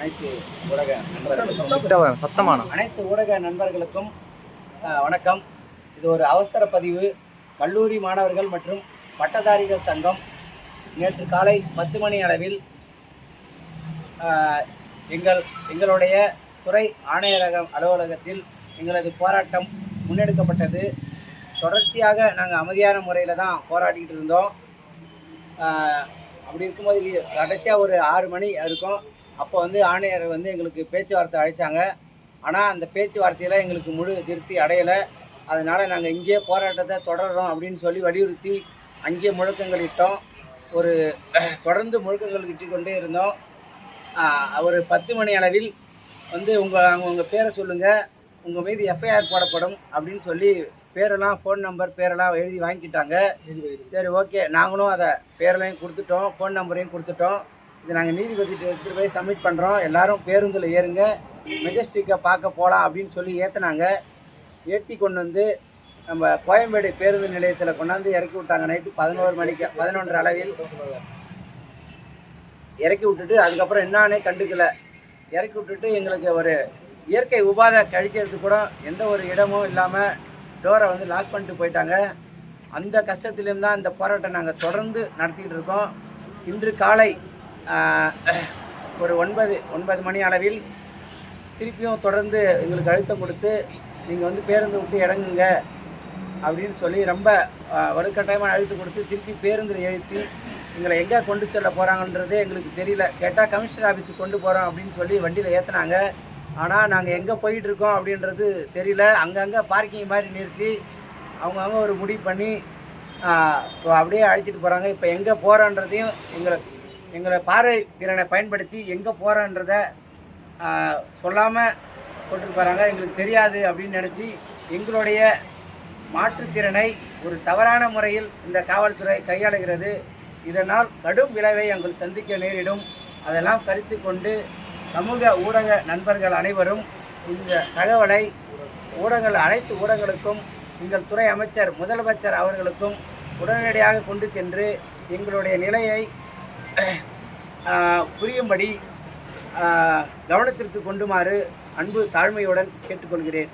அனைத்து ஊடக நண்பர்களுக்கும் சத்தமா- சத்தமான. அனைத்து ஊடக நண்பர்களுக்கும் வணக்கம். இது ஒரு அவசர பதிவு. கல்லூரி மாணவர்கள் மற்றும் பட்டதாரிகள் சங்கம் நேற்று காலை பத்து மணி அளவில் எங்கள் எங்களுடைய துறை ஆணையரக அலுவலகத்தில் எங்களது போராட்டம் முன்னெடுக்கப்பட்டது. தொடர்ச்சியாக நாங்கள் அமைதியான முறையில் தான் போராடிக்கிட்டு இருந்தோம். அப்படி இருக்கும்போது கடைசியாக ஒரு ஆறு மணி இருக்கும். அப்போ வந்து ஆணையர் வந்து எங்களுக்கு பேச்சுவார்த்தை அழைச்சாங்க. ஆனால் அந்த பேச்சுவார்த்தையில் எங்களுக்கு முழு திருப்தி அடையலை. அதனால் நாங்கள் இங்கேயே போராட்டத்தை தொடர்றோம் அப்படின்னு சொல்லி வலியுறுத்தி அங்கேயே முழக்கங்கள் இட்டோம். ஒரு தொடர்ந்து முழக்கங்கள் இட்டு கொண்டே இருந்தோம். ஒரு பத்து மணி அளவில் வந்து உங்கள் உங்கள் பேரை சொல்லுங்கள் உங்கள் மீது எஃப்ஐஆர் போடப்படும் அப்படின்னு சொல்லி பேரெல்லாம் ஃபோன் நம்பர் பேரெல்லாம் எழுதி வாங்கிக்கிட்டாங்க சரி ஓகே நாங்களும் அதை பேரெல்லாம் கொடுத்துட்டோம் ஃபோன் நம்பரையும் கொடுத்துட்டோம். இது நாங்கள் நீதிபதிட்டு எடுத்துகிட்டு போய் சப்மிட் பண்ணுறோம் எல்லாரும் பேருந்தில் ஏறுங்க. மெஜஸ்டிக்கை பார்க்க போகலாம் அப்படின்னு சொல்லி ஏற்றினாங்க ஏற்றி கொண்டு வந்து நம்ம கோயம்பேடு பேருந்து நிலையத்தில் கொண்டாந்து இறக்கி விட்டாங்க. நைட்டு பதினோரு மணிக்கு பதினொன்று அளவில் இறக்கி விட்டுட்டு அதுக்கப்புறம் என்னானே கண்டுக்கல. இறக்கி விட்டுட்டு எங்களுக்கு ஒரு இயற்கை உபாதை கழிக்கிறதுக்கு கூட எந்த ஒரு இடமும் இல்லாமல் டோரை வந்து லாக் பண்ணிட்டு போயிட்டாங்க. அந்த கஷ்டத்துலேயும் தான் இந்த போராட்டம் நாங்கள் தொடர்ந்து நடத்திக்கிட்டு இருக்கோம். இன்று காலை ஒரு ஒன்பது ஒன்பது மணி அளவில் திருப்பியும் தொடர்ந்து எங்களுக்கு அழுத்தம் கொடுத்து நீங்கள் வந்து பேருந்து விட்டு இறங்குங்க அப்படின்னு சொல்லி ரொம்ப வலுக்கட்டாயமாக அழுத்தம் கொடுத்து திருப்பி பேருந்தில் எழுத்தி எங்களை எங்கே கொண்டு செல்ல போகிறாங்கன்றதே எங்களுக்கு தெரியல. கேட்டால் கமிஷனர் ஆஃபீஸுக்கு கொண்டு போகிறோம் அப்படின்னு சொல்லி வண்டியில் ஏற்றுனாங்க ஆனால் நாங்கள் எங்கே போயிட்டுருக்கோம் அப்படின்றது தெரியல. அங்கங்கே பார்க்கிங் மாதிரி நிறுத்தி அவங்கவுங்க ஒரு முடிவு பண்ணி அப்படியே அழைச்சிட்டு போகிறாங்க இப்போ எங்கே போகிறோன்றதையும் எங்களை எங்களை பார்வை திறனை பயன்படுத்தி எங்கே போகிறோன்றத சொல்லாமல் கொண்டுட்டு போகிறாங்க எங்களுக்கு தெரியாது அப்படின்னு நினச்சி எங்களுடைய மாற்றுத்திறனை ஒரு தவறான முறையில் இந்த காவல்துறை கையாளுகிறது. இதனால் கடும் விளைவை எங்கள் சந்திக்க நேரிடும். அதெல்லாம் கருத்து கொண்டு சமூக ஊடக நண்பர்கள் அனைவரும் இந்த தகவலை ஊடகங்கள் அனைத்து ஊடகங்களுக்கும் எங்கள் துறை அமைச்சர் முதலமைச்சர் அவர்களுக்கும் உடனடியாக கொண்டு சென்று எங்களுடைய நிலையை புரியும்படி கவனத்திற்கு கொண்டுமாறு அன்பு தாழ்மையுடன் கேட்டுக்கொள்கிறேன்.